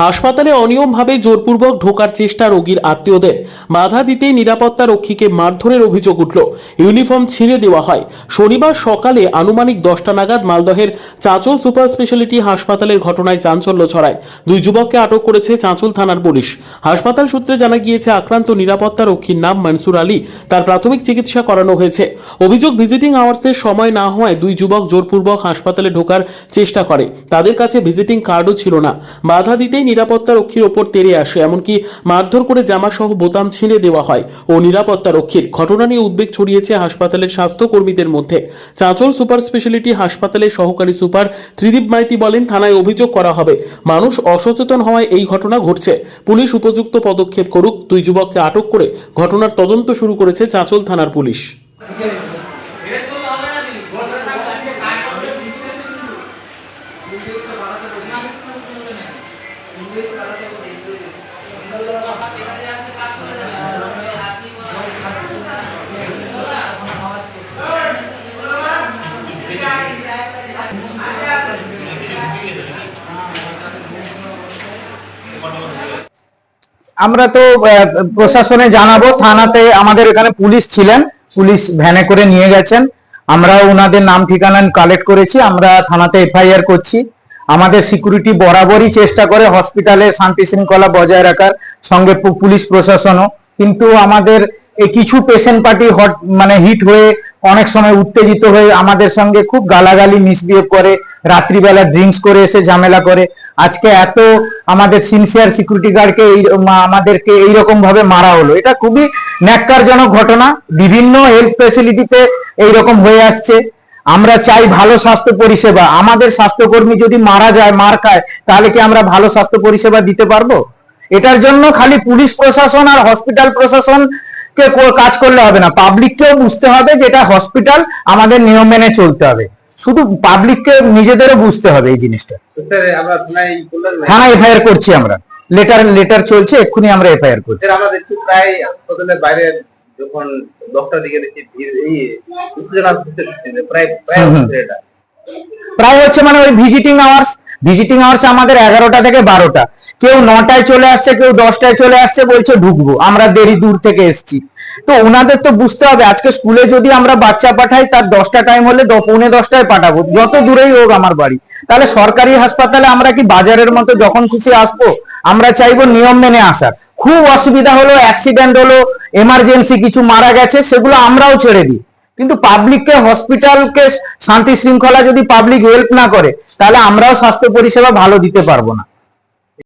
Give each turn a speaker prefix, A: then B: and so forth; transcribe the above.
A: হাসপাতালে অনিয়মভাবে জোরপূর্বক ঢোকার চেষ্টা রোগীর আত্মীয়দের। বাধা দিতেই নিরাপত্তা রক্ষীকে মারধরের অভিযোগ উঠল। ইউনিফর্ম ছিঁড়ে দেওয়া হয়। শনিবার সকালে আনুমানিক দশটা নাগাদ মালদহের চাঁচল সুপার স্পেশালিটি হাসপাতালের ঘটনায় চাঞ্চল্য ছড়ায়। দুই যুবককে আটক করেছে চাঁচল থানার পুলিশ। হাসপাতাল সূত্রে জানা গিয়েছে, আক্রান্ত নিরাপত্তা রক্ষীর নাম মনসুর আলী। তার প্রাথমিক চিকিৎসা করানো হয়েছে। অভিযোগ ভিজিটিং আওয়ার্সের সময় না হওয়ায় দুই যুবক জোরপূর্বক হাসপাতালে ঢোকার চেষ্টা করে। তাদের কাছে ভিজিটিং কার্ডও ছিল না। বাধা দিতেই নিরাপত্তা রক্ষীর ওপর তেড়ে আসে, এমনকি মারধর করে জামা সহ বোতাম ছিঁড়ে দেওয়া হয়। ও নিরাপত্তা রক্ষীর ঘটনা নিয়ে উদ্বেগ ছড়িয়েছে হাসপাতালের স্বাস্থ্যকর্মীদের মধ্যে। চাঁচল সুপার স্পেশালিটি হাসপাতালের সহকারী সুপার ত্রিদীপ মাইতি বলেন, থানায় অভিযোগ করা হবে। মানুষ অসচেতন হওয়ায় এই ঘটনা ঘটছে। পুলিশ উপযুক্ত পদক্ষেপ করুক, দুই যুবককে আটক করে ঘটনার তদন্ত শুরু করেছে চাঁচল থানার পুলিশ।
B: আমরা তো প্রশাসনে জানাব, থানাতে আমাদের এখানে পুলিশ ছিলেন, পুলিশ ভ্যানে করে নিয়ে গেছেন। আমরা ওনাদের নাম ঠিকানা কালেক্ট করেছি, আমরা থানাতে এফআইআর করছি। আমাদের সিকিউরিটি বরাবরই চেষ্টা করে হসপিটালে শান্তি শৃঙ্খলা বজায় রাখার সঙ্গে পুলিশ প্রশাসনও। কিন্তু আমাদের কিছু পেশেন্ট পার্টি হট মানে হিট হয়ে অনেক সময় উত্তেজিত হয়ে আমাদের সঙ্গে খুব গালাগালি মিসবিহেভ করে, রাত্রিবেলা ড্রিঙ্কস করে এসে ঝামেলা করে। আজকে এত আমাদের সিনসিয়ার সিকিউরিটি গার্ডকে এই আমাদেরকে এইরকম ভাবে মারা হলো। এটা খুবই ন্যাক্কারজনক ঘটনা। বিভিন্ন হেলথ ফেসিলিটিতে এইরকম হয়ে আসছে। আমরা চাই ভালো স্বাস্থ্য পরিষেবা। আমাদের স্বাস্থ্যকর্মী যদি মারা যায় মার খায় তাহলে কি আমরা ভালো স্বাস্থ্য পরিষেবা দিতে পারব? এটার জন্য খালি পুলিশ প্রশাসন আর হসপিটাল প্রশাসন কে কাজ করলে হবে না। পাবলিককেও বুঝতে হবে যে এটা হসপিটাল আমাদের নিয়ম মেনে চলতে হবে। শুধু পাবলিককে নিজেদেরও বুঝতে হবে এই জিনিসটা। থানা এফআইআর করছি আমরা। লেটার লেটার চলছে এক্ষুনি আমরা এফআইআর করছি।
C: দেখছি প্রায় বাইরে যখন ডক্টর দিকে দেখি ভিড় এই উত্তেজনা প্রায় প্রায় এটা।
B: প্রায় হচ্ছে মানে ওই ভিজিটিং আওয়ার্স ভিজিটিং আওয়ার্স আমাদের এগারোটা থেকে বারোটা। কেউ নটায় চলে আসছে কেউ দশটায় চলে আসছে বলছে ঢুকবো আমরা দেরি দূর থেকে এসছি। তো ওনাদের তো বুঝতে হবে আজকে স্কুলে যদি আমরা বাচ্চা পাঠাই তার দশটা টাইম হলে পৌনে দশটায় পাঠাবো। যত দূরেই হোক আমার বাড়ি। তাহলে সরকারি হাসপাতালে আমরা কি বাজারের মতো যখন খুশি আসব আমরা চাইব নিয়ম মেনে আসার। খুব অসুবিধা হলো অ্যাক্সিডেন্ট হলো এমার্জেন্সি কিছু মারা গেছে, সেগুলো আমরাও ছেড়ে দিই। কিন্তু পাবলিককে হসপিটালকে শান্তি শৃঙ্খলা যদি পাবলিক হেল্প না করে, তাহলে আমরাও স্বাস্থ্য পরিষেবা ভালো দিতে পারব না।